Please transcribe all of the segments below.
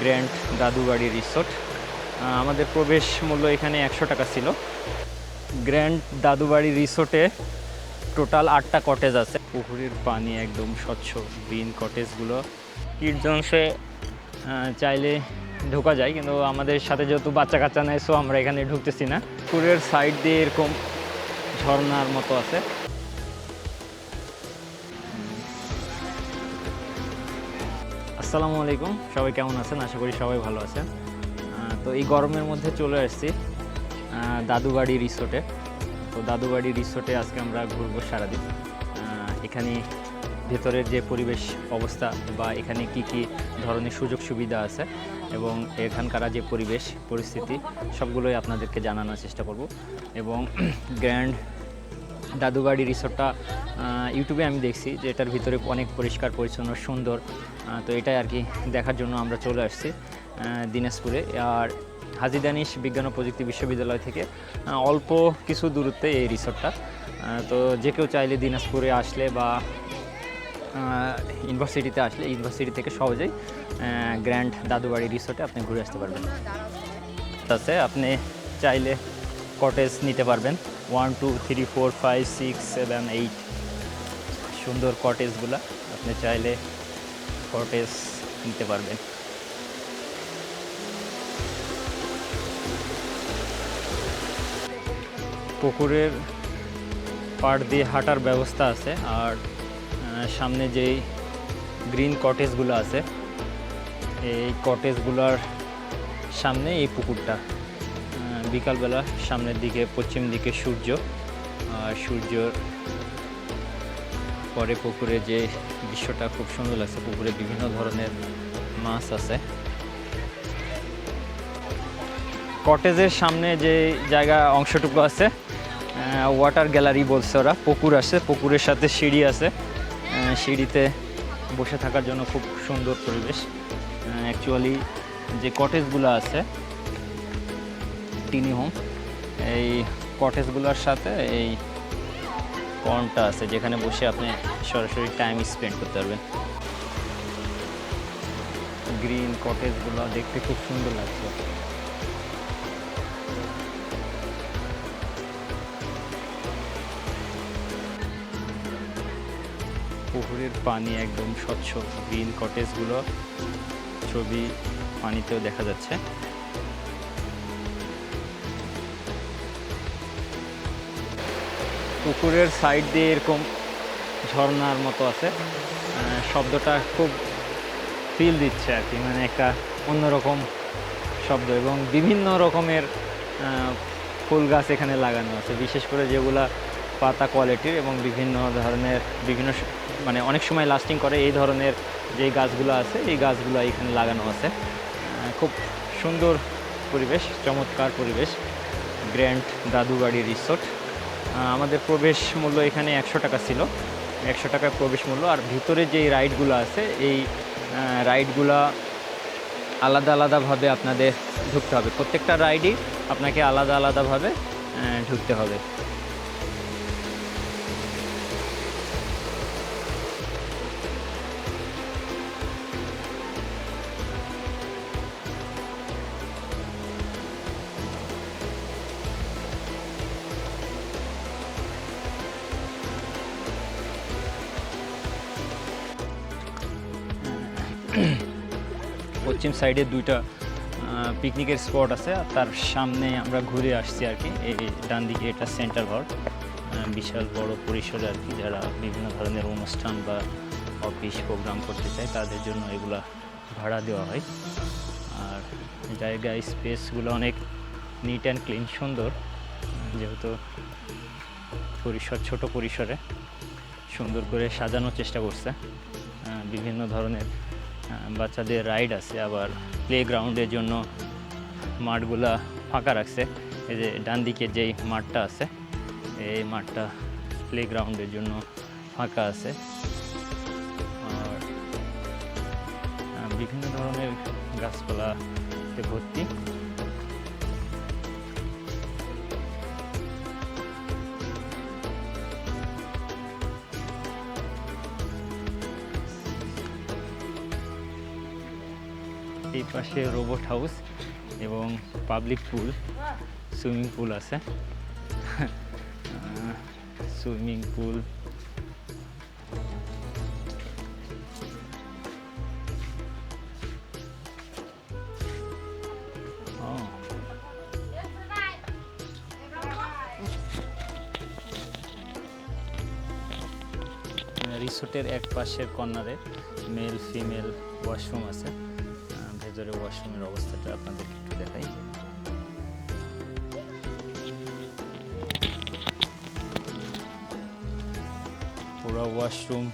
Grand Dadubari resort. আমাদের প্রবেশ মূল্য এখানে একশো টাকা ছিল। গ্র্যান্ড দাদুবাড়ি রিসোর্টে টোটাল আটটা কটেজ আছে। পুকুরের পানি একদম স্বচ্ছ, গ্রিন কটেজগুলো। কিডজন্সে চাইলে ঢোকা যায়, কিন্তু আমাদের সাথে যেহেতু বাচ্চা কাচ্চা নেয় সো আমরা এখানে ঢুকতেছি না। পুকুরের সাইড দিয়ে এরকম ঝর্ণার মতো আছে। আসসালামু আলাইকুম। সবাই কেমন আছেন? আশা করি সবাই ভালো আছেন। তো এই গরমের মধ্যে চলে আসছি দাদুবাড়ি রিসোর্টে। তো দাদুবাড়ি রিসোর্টে আজকে আমরা ঘুরবো সারাদিন। এখানে ভেতরের যে পরিবেশ অবস্থা বা এখানে কি কি ধরনের সুযোগ সুবিধা আছে এবং এখানকার যে পরিবেশ, পরিস্থিতি, সবগুলোই আপনাদেরকে জানানোর চেষ্টা করব। এবং গ্র্যান্ড দাদুবাড়ি রিসোর্টটা ইউটিউবে আমি দেখছি যে এটার ভিতরে অনেক পরিষ্কার, পরিচ্ছন্ন, সুন্দর তো এটাই আর কি দেখার জন্য আমরা চলে আসছি দিনাজপুরে। আর হাজি দানিশ বিজ্ঞান ও প্রযুক্তি বিশ্ববিদ্যালয় থেকে অল্প কিছু দূরত্বে এই রিসোর্টটা তো যে কেউ চাইলে দিনাজপুরে আসলে বা ইউনিভার্সিটিতে আসলে, ইউনিভার্সিটি থেকে সহজেই গ্র্যান্ড দাদুবাড়ি রিসোর্টে আপনি ঘুরে আসতে পারবেন। তাতে আপনি চাইলে কটেজ নিতে পারবেন। One, two, three, four, five, six, seven, eight. সুন্দর কটেজগুলো আপনি চাইলে কটেজ নিতে পারবেন। পুকুরের পাড় দিয়ে হাঁটার ব্যবস্থা আছে। আর সামনে যেই গ্রিন কটেজগুলো আছে, এই কটেজগুলোর সামনে এই পুকুরটা। বিকালবেলা সামনের দিকে, পশ্চিম দিকে সূর্য। আর সূর্যর পরে পুকুরে যে দৃশ্যটা খুব সুন্দর লাগছে, পুকুরে বিভিন্ন ধরনের মাছ আছে। কটেজের সামনে যে জায়গা অংশটুকু আছে ওয়াটার গ্যালারি বলছে ওরা। পুকুর আছে, পুকুরের সাথে সিঁড়ি আছে। সিঁড়িতে বসে থাকার জন্য খুব সুন্দর পরিবেশ। অ্যাকচুয়ালি যে কটেজগুলো আছে টিনি হোম। এই কটেজগুলোর সাথে এই পন্ডটা আছে, যেখানে বসে আপনি সরাসরি টাইম স্পেন্ড করতে পারবেন। গ্রিন কটেজগুলো দেখতে খুব সুন্দর লাগছে। পুকুরের পানি একদম স্বচ্ছ গ্রিন কটেজগুলো ছবি পানিতেও দেখা যাচ্ছে। পুকুরের সাইড দিয়ে এরকম ঝর্ণার মতো আছে। শব্দটা খুব ফিল দিচ্ছে আর কি মানে একটা অন্যরকম শব্দ এবং বিভিন্ন রকমের ফুল গাছ এখানে লাগানো আছে। বিশেষ করে যেগুলা পাতা কোয়ালিটির এবং বিভিন্ন ধরনের, বিভিন্ন মানে অনেক সময় লাস্টিং করে এই ধরনের যে গাছগুলো আছে, এই গাছগুলো এখানে লাগানো আছে। খুব সুন্দর পরিবেশ, চমৎকার পরিবেশ গ্র্যান্ড দাদুবাড়ি রিসোর্ট আমাদের প্রবেশ মূল্য এখানে একশো টাকা ছিল। একশো টাকা প্রবেশ মূল্য। আর ভিতরে যে রাইডগুলো আছে, এই রাইডগুলা আলাদা আলাদাভাবে আপনাদের ঢুকতে হবে। প্রত্যেকটা রাইডই আপনাকে আলাদা আলাদাভাবে ঢুকতে হবে। পশ্চিম সাইডে দুইটা পিকনিকের স্পট আছে তার সামনে আমরা ঘুরে আসছি আর কি। এই ডান দিকে এটা সেন্টার ঘর বিশাল বড় পরিসরে আর কি, যারা বিভিন্ন ধরনের অনুষ্ঠান বা অফিস প্রোগ্রাম করতে চায়, তাদের জন্য এগুলা ভাড়া দেওয়া হয়। আর জায়গা স্পেসগুলো অনেক নিট অ্যান্ড ক্লিন সুন্দর, যেহেতু পরিসর, ছোট পরিসরে সুন্দর করে সাজানোর চেষ্টা করছে বিভিন্ন ধরনের বাচ্চাদের রাইড আছে, আবার প্লে গ্রাউন্ডের জন্য মাঠগুলা ফাঁকা রাখছে। এই যে ডান দিকে যেই মাঠটা আছে, এই মাঠটা প্লে গ্রাউন্ডের জন্য ফাঁকা আছে। আর বিভিন্ন ধরনের গাছপালাতে ভর্তি। এই পাশে রোবট হাউস এবং পাবলিক পুল সুইমিং পুল আছে। সুইমিং পুল রিসোর্টের এক পাশের কর্নারে মেল ফিমেল ওয়াশরুম আছে। ভেতরে ওয়াশরুমের অবস্থাটা আপনাদেরকে একটু দেখাই পুরো ওয়াশরুম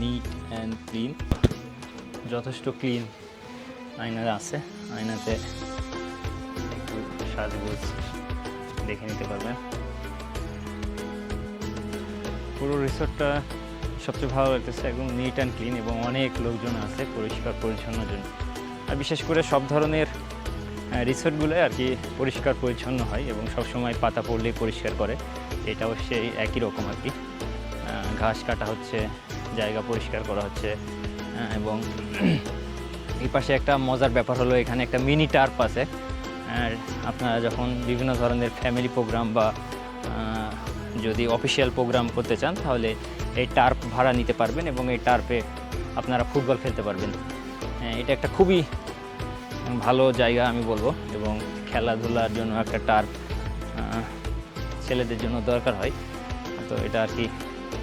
নিট অ্যান্ড ক্লিন, যথেষ্ট ক্লিন আয়না আছে। আয়নাতে একটু সাজগোজ দেখে নিতে পারবেন। পুরো রিসোর্টটা সবচেয়ে ভালো লাগতেছে, একদম নিট অ্যান্ড ক্লিন এবং অনেক লোকজন আছে পরিষ্কার পরিচ্ছন্ন জন্য। আর বিশেষ করে সব ধরনের রিসোর্টগুলো আর কি পরিষ্কার পরিচ্ছন্ন হয় এবং সবসময় পাতা পড়লেই পরিষ্কার করে। এটাও সেই একই রকম আর কি। ঘাস কাটা হচ্ছে, জায়গা পরিষ্কার করা হচ্ছে এবং এই পাশে একটা মজার ব্যাপার হলো, এখানে একটা মিনি টার্প আছে। আর আপনারা যখন বিভিন্ন ধরনের ফ্যামিলি প্রোগ্রাম বা যদি অফিসিয়াল প্রোগ্রাম করতে চান, তাহলে এই টার্প ভাড়া নিতে পারবেন এবং এই টার্পে আপনারা ফুটবল খেলতে পারবেন। এটা একটা খুবই ভালো জায়গা আমি বলব এবং খেলাধুলার জন্য একটা টার্প ছেলেদের জন্য দরকার হয়। তো এটা আর কি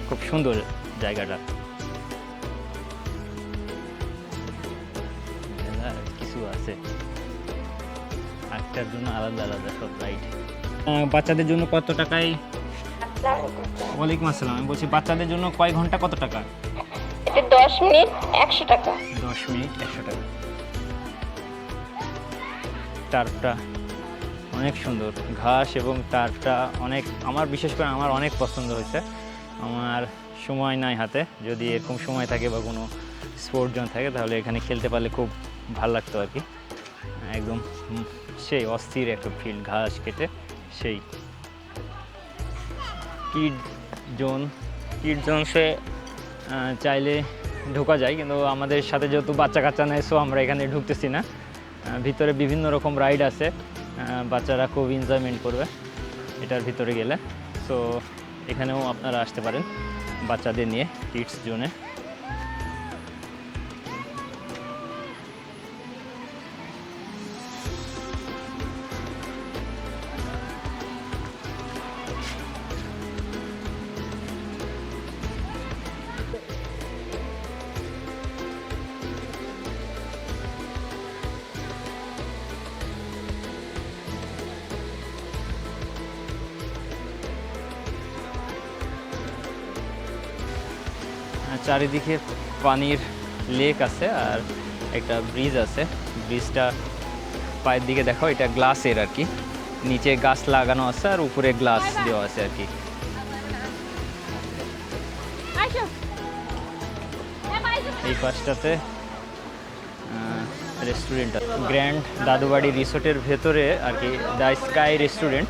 খুব সুন্দর জায়গাটা। কিছু আছে। আটটার জন্য আলাদা আলাদা সব রাইড বাচ্চাদের জন্য কত টাকায়? ওয়ালাইকুম আসসালাম আমি বলছি বাচ্চাদের জন্য কয় ঘণ্টা কত টাকা? এটা দশ মিনিট একশো টাকা। দশ মিনিট একশো টাকা। টার্পটা অনেক সুন্দর। ঘাস এবং টার্পটা অনেক আমার বিশেষ করে আমার অনেক পছন্দ হয়েছে। আমার সময় নাই হাতে। যদি এরকম সময় থাকে বা কোনো স্পোর্ট জোন থাকে, তাহলে এখানে খেলতে পারলে খুব ভালো লাগতো আর কি। একদম সেই অস্থির একটা ফিল্ড ঘাস কেটে সেই। কিড জোন কিড জোনসে চাইলে ঢোকা যায়, কিন্তু আমাদের সাথে যেহেতু বাচ্চা কাচ্চা নেই সো আমরা এখানে ঢুকতেছি না। ভিতরে বিভিন্ন রকম রাইড আছে। বাচ্চারা খুব এনজয়মেন্ট করবে এটার ভিতরে গেলে। সো এখানেও আপনারা আসতে পারেন বাচ্চাদের নিয়ে কিডস জোনে চারিদিকে পানির লেক আছে আর একটা ব্রিজ আছে। ব্রিজটা পায়ের দিকে দেখো এটা গ্লাসের আর কি। নিচে গাছ লাগানো আছে আর উপরে গ্লাস দেওয়া আছে আর কি। এই পাশটাতে রেস্টুরেন্ট গ্র্যান্ড দাদুবাড়ি রিসোর্টের ভেতরে আর কি দ্য স্কাই রেস্টুরেন্ট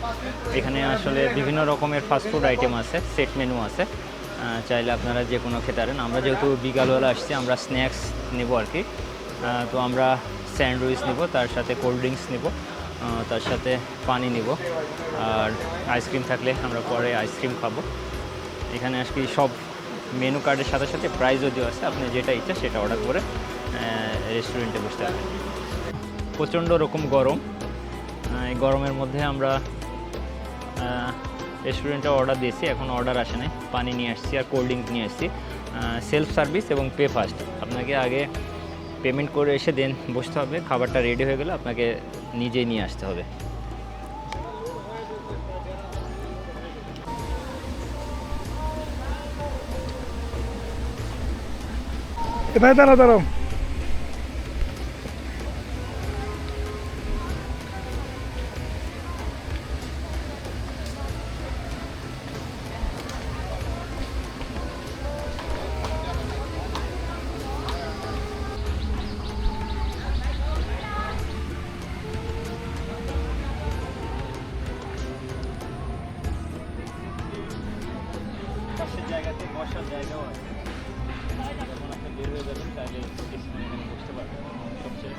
এখানে আসলে বিভিন্ন রকমের ফাস্টফুড আইটেম আছে সেট মেনু আছে। চাইলে আপনারা যে কোনো খেতে পারেন। আমরা যেহেতু বিকালবেলা আসছি, আমরা স্ন্যাক্স নেব আর কি। তো আমরা স্যান্ডউইচ নেব, তার সাথে কোল্ড ড্রিঙ্কস নেব তার সাথে পানি নেব। আর আইসক্রিম থাকলে আমরা পরে আইসক্রিম খাব। এখানে আর কি সব মেনু কার্ডের সাথে সাথে প্রাইসও দেওয়া আছে। আপনি যেটা ইচ্ছা সেটা অর্ডার করে রেস্টুরেন্টে বসতে পারবেন প্রচণ্ড রকম গরম। এই গরমের মধ্যে আমরা রেস্টুরেন্টে অর্ডার দিয়েছি, এখন অর্ডার আসে নাই। পানি নিয়ে আসছি আর কোল্ড ড্রিঙ্ক নিয়ে আসছি। সেলফ সার্ভিস এবং পে ফাস্ট আপনাকে আগে পেমেন্ট করে এসে দেন বসতে হবে, খাবারটা রেডি হয়ে গেলে আপনাকে নিজেই নিয়ে আসতে হবে। এ ভাই দাঁড়া বসার জায়গাতে বসার জায়গাও আছে। যখন আপনি বের হয়ে যাবেন, তাহলে এখানে বসতে পারবেন। সবচেয়ে